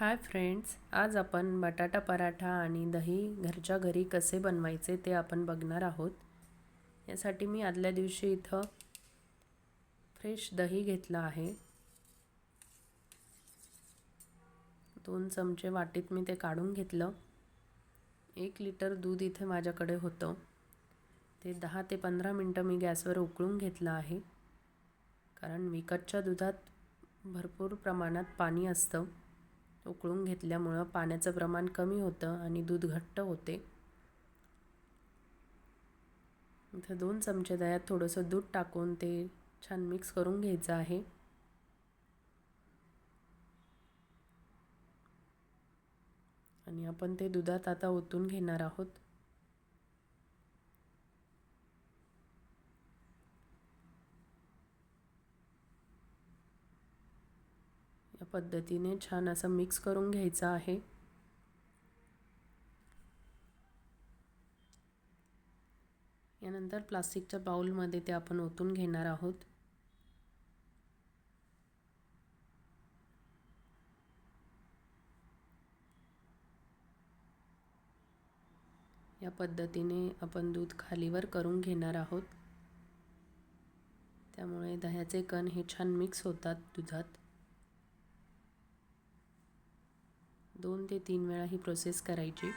Hi friends आज आपण बटाटा पराठा आणि दही घरच्या घरी कसे बनवायचे ते आपण बघणार आहोत. यासाठी मी आदल्या दिवशी इथं फ्रेश दही घेतलं आहे. दोन चमचे वाटीत मी ते काढून घेतलं. एक लिटर दूध इथे माझ्याकडे होतं. ते दहा ते पंधरा मिनटं मी गॅसवर उकळून घेतलं आहे. कारण विकतच्या दुधात भरपूर प्रमाणात पाणी असतं. उकळून घेतल्यामुळं पाण्याचं प्रमाण कमी होतं आणि दूध घट्ट होते. इथं दोन चमचे दह्यात थोडंसं दूध टाकून ते छान मिक्स करून घ्यायचं आहे. आणि आपण ते दुधात आता ओतून घेणार आहोत. पद्धतीने छान असं मिक्स करून घ्यायचं आहे. यानंतर प्लास्टिकच्या बाउलमध्ये ते आपण ओतून घेणार आहोत. या पद्धतीने आपण दूध खालीवर करून घेणार आहोत. त्यामुळे दह्याचे कण हे छान मिक्स होतात दुधात. दोन ते तीन वेळा ही प्रोसेस करायची.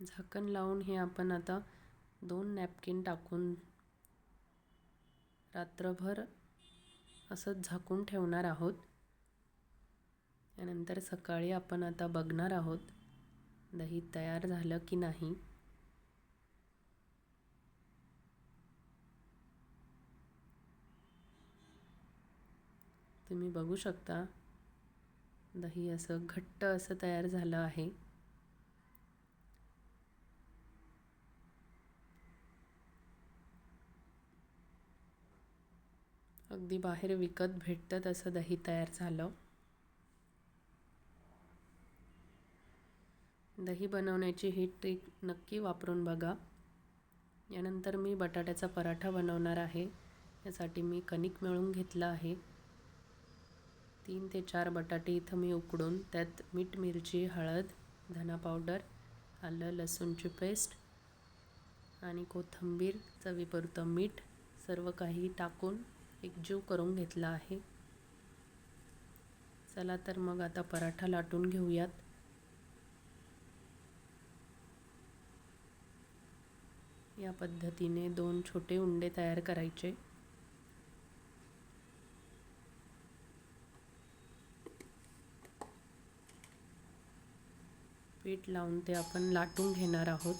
झाकण लावून हे आपण आता दोन नॅपकिन टाकून रात्रभर असंच झाकून ठेवणार आहोत. त्यानंतर सकाळी आपण आता बघणार आहोत दही तयार झालं की नाही. तुम्ही बघू शकता. दही असं घट्ट असं तयार झालं आहे. अगदी बाहेर विकत भेटतं तसं दही तयार झालं. दही बनवण्याची ही ट्रिक नक्की वापरून बघा. यानंतर मी बटाट्याचा पराठा बनवणार आहे. यासाठी मी कणिक मिळून घेतलं आहे. तीन ते चार बटाटे इथं मी उकडून त्यात मीठ मिरची हळद धना पावडर आलं लसूणची पेस्ट आणि कोथिंबीर चवीपुरतं मीठ सर्व काही टाकून एकजीव करून घेतला आहे. चला तर मग आता पराठा लाटून घेऊयात. या पद्धतीने दोन छोटे उंडे तयार करायचे. पीठ लावून ते आपण लाटून घेणार आहोत.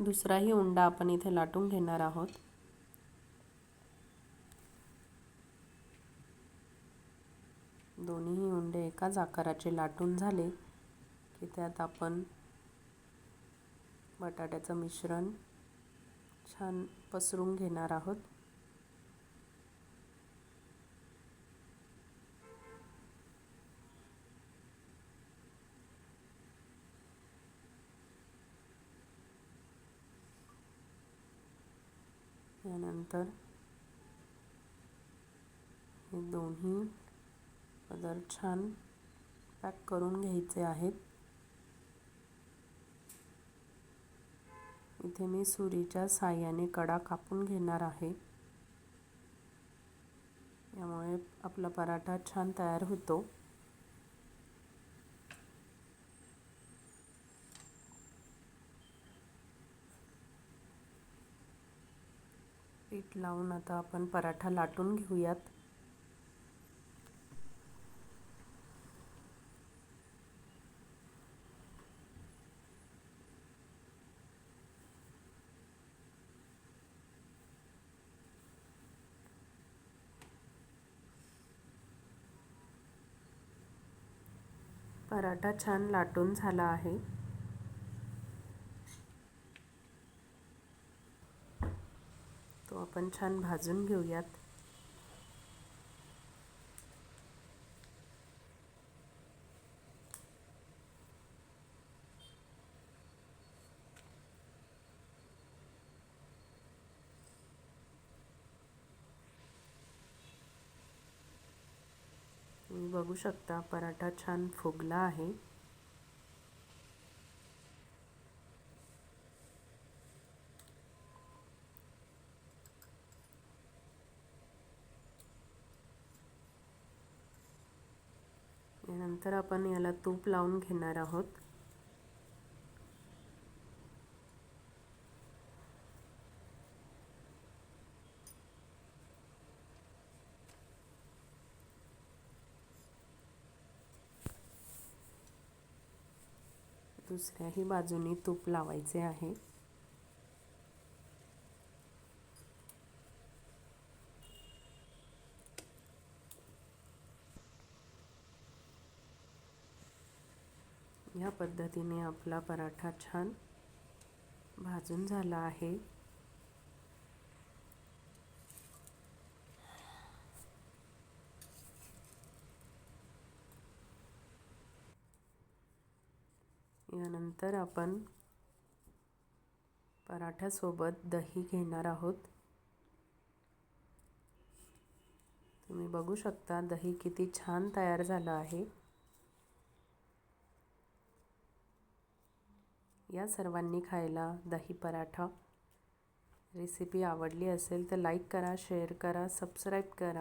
दुसराही उंडा आपण इथे लाटून घेणार आहोत. दोन्हीही उंडे एकाच आकाराचे लाटून झाले की त्यात आपण बटाट्याचं मिश्रण छान पसरून घेणार आहोत. यानंतर हे दोन्ही पदर छान पॅक करून घ्यायचे आहेत. इथे मी सुरीच्या साह्याने कडा कापून घेणार आहे. यामुळे आपला पराठा छान तयार होतो. पीठ लावून आता आपण पराठा लाटून घेऊयात. पराठा छान लाटून झाला आहे. तो आपण छान भाजून घेऊयात. बघू शकता पराठा छान फुगला आहे. नंतर आपण याला तूप लावून घेणार आहोत. दुसऱ्याही बाजूनी तूप लावायचे आहे. या पद्धतीने आपला पराठा छान भाजून झाला आहे. यानंतर आपण पराठ्यासोबत दही घेणार आहोत. तुम्ही बघू शकता दही किती छान तयार झालं आहे. या सर्वांनी खायला दही पराठा. रेसिपी आवडली असेल तर लाईक करा शेअर करा सबस्क्राईब करा.